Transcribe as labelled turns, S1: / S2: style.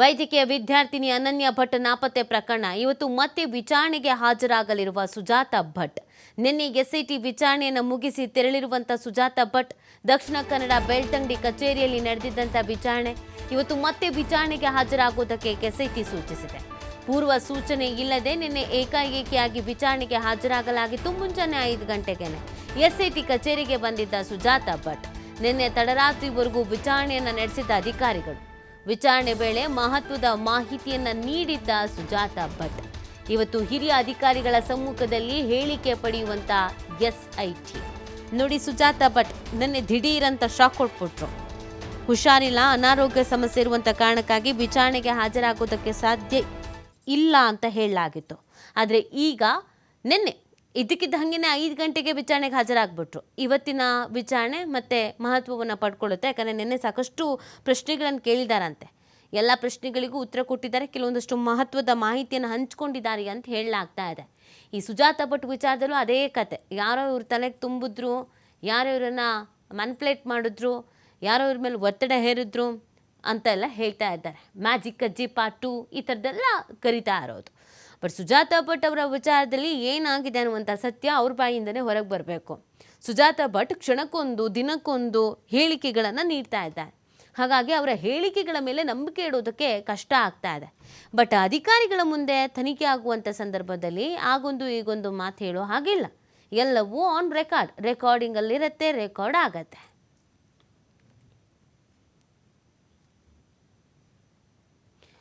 S1: ವೈದ್ಯಕೀಯ ವಿದ್ಯಾರ್ಥಿನಿ ಅನನ್ಯ ಭಟ್ ನಾಪತ್ತೆ ಪ್ರಕರಣ. ಇವತ್ತು ಮತ್ತೆ ವಿಚಾರಣೆಗೆ ಹಾಜರಾಗಲಿರುವ ಸುಜಾತ ಭಟ್. ನಿನ್ನೆ ಎಸ್ಐಟಿ ವಿಚಾರಣೆಯನ್ನು ಮುಗಿಸಿ ತೆರಳಿರುವಂಥ ಸುಜಾತ ಭಟ್ ದಕ್ಷಿಣ ಕನ್ನಡ ಬೆಳ್ತಂಗಡಿ ಕಚೇರಿಯಲ್ಲಿ ನಡೆದಿದ್ದಂಥ ವಿಚಾರಣೆ. ಇವತ್ತು ಮತ್ತೆ ವಿಚಾರಣೆಗೆ ಹಾಜರಾಗುವುದಕ್ಕೆ ಎಸ್ಐಟಿ ಸೂಚಿಸಿದೆ. ಪೂರ್ವ ಸೂಚನೆ ಇಲ್ಲದೆ ನಿನ್ನೆ ಏಕಾಏಕಿಯಾಗಿ ವಿಚಾರಣೆಗೆ ಹಾಜರಾಗಲಾಗಿತ್ತು. ಮುಂಜಾನೆ ಐದು ಗಂಟೆಗೆನೆ ಎಸ್ಐಟಿ ಕಚೇರಿಗೆ ಬಂದಿದ್ದ ಸುಜಾತ ಭಟ್. ನಿನ್ನೆ ತಡರಾತ್ರಿವರೆಗೂ ವಿಚಾರಣೆಯನ್ನು ನಡೆಸಿದ್ದ ಅಧಿಕಾರಿಗಳು. ವಿಚಾರಣೆ ವೇಳೆ ಮಹತ್ವದ ಮಾಹಿತಿಯನ್ನ ನೀಡಿದ್ದ ಸುಜಾತ ಭಟ್. ಇವತ್ತು ಹಿರಿಯ ಅಧಿಕಾರಿಗಳ ಸಮ್ಮುಖದಲ್ಲಿ ಹೇಳಿಕೆ ಪಡೆಯುವಂತ ಎಸ್ಐಟಿ ನೋಡಿ ಸುಜಾತ ಭಟ್, ನಿನ್ನೆ ದಿಢೀರಂತ ಶಾಕ್ ಕೊಟ್ಬಿಟ್ರು. ಹುಷಾರಿಲ್ಲ, ಅನಾರೋಗ್ಯ ಸಮಸ್ಯೆ ಇರುವಂಥ ಕಾರಣಕ್ಕಾಗಿ ವಿಚಾರಣೆಗೆ ಹಾಜರಾಗೋದಕ್ಕೆ ಸಾಧ್ಯ ಇಲ್ಲ ಅಂತ ಹೇಳಲಾಗಿತ್ತು. ಆದರೆ ಈಗ ನಿನ್ನೆ ಇದಕ್ಕಿದ್ದ ಹಾಗೆಯೇ ಐದು ಗಂಟೆಗೆ ವಿಚಾರಣೆಗೆ ಹಾಜರಾಗ್ಬಿಟ್ರು. ಇವತ್ತಿನ ವಿಚಾರಣೆ ಮತ್ತೆ ಮಹತ್ವವನ್ನು ಪಡ್ಕೊಳ್ಳುತ್ತೆ. ಯಾಕಂದರೆ ನಿನ್ನೆ ಸಾಕಷ್ಟು ಪ್ರಶ್ನೆಗಳನ್ನು ಕೇಳಿದಾರಂತೆ. ಎಲ್ಲ ಪ್ರಶ್ನೆಗಳಿಗೂ ಉತ್ತರ ಕೊಟ್ಟಿದ್ದಾರೆ. ಕೆಲವೊಂದಷ್ಟು ಮಹತ್ವದ ಮಾಹಿತಿಯನ್ನು ಹಂಚ್ಕೊಂಡಿದ್ದಾರೆ ಅಂತ ಹೇಳಲಾಗ್ತಾ ಇದೆ. ಈ ಸುಜಾತ ಭಟ್ ವಿಚಾರದಲ್ಲೂ ಅದೇ ಕತೆ. ಯಾರೋ ಇವ್ರ ತಲೆಗೆ ತುಂಬಿದ್ರು, ಯಾರೋ ಇವ್ರನ್ನ ಮನ್ಪ್ಲೇಟ್ ಮಾಡಿದ್ರು, ಯಾರೋ ಇವ್ರ ಮೇಲೆ ಒತ್ತಡ ಹೇರಿದ್ರು ಅಂತ ಎಲ್ಲ ಹೇಳ್ತಾ ಇದ್ದಾರೆ. ಮ್ಯಾಜಿಕ್ ಅಜ್ಜಿ ಪಾರ್ಟ್ ಟು ಈ ಥರದ್ದೆಲ್ಲ ಕರಿತಾ ಇರೋದು. ಬಟ್ ಸುಜಾತ ಭಟ್ ಅವರ ವಿಚಾರದಲ್ಲಿ ಏನಾಗಿದೆ ಅನ್ನುವಂಥ ಸತ್ಯ ಅವ್ರ ಬಾಯಿಂದನೇ ಹೊರಗೆ ಬರಬೇಕು. ಸುಜಾತ ಭಟ್ ಕ್ಷಣಕ್ಕೊಂದು, ದಿನಕ್ಕೊಂದು ಹೇಳಿಕೆಗಳನ್ನು ನೀಡ್ತಾ ಇದ್ದಾರೆ. ಹಾಗಾಗಿ ಅವರ ಹೇಳಿಕೆಗಳ ಮೇಲೆ ನಂಬಿಕೆ ಇಡೋದಕ್ಕೆ ಕಷ್ಟ ಆಗ್ತಾ ಇದೆ. ಬಟ್ ಅಧಿಕಾರಿಗಳ ಮುಂದೆ ತನಿಖೆ ಆಗುವಂಥ ಸಂದರ್ಭದಲ್ಲಿ ಆಗೊಂದು ಈಗೊಂದು ಮಾತು ಹೇಳೋ ಹಾಗಿಲ್ಲ. ಎಲ್ಲವೂ ಆನ್ ರೆಕಾರ್ಡ್ ರೆಕಾರ್ಡಿಂಗಲ್ಲಿರುತ್ತೆ ರೆಕಾರ್ಡ್ ಆಗತ್ತೆ.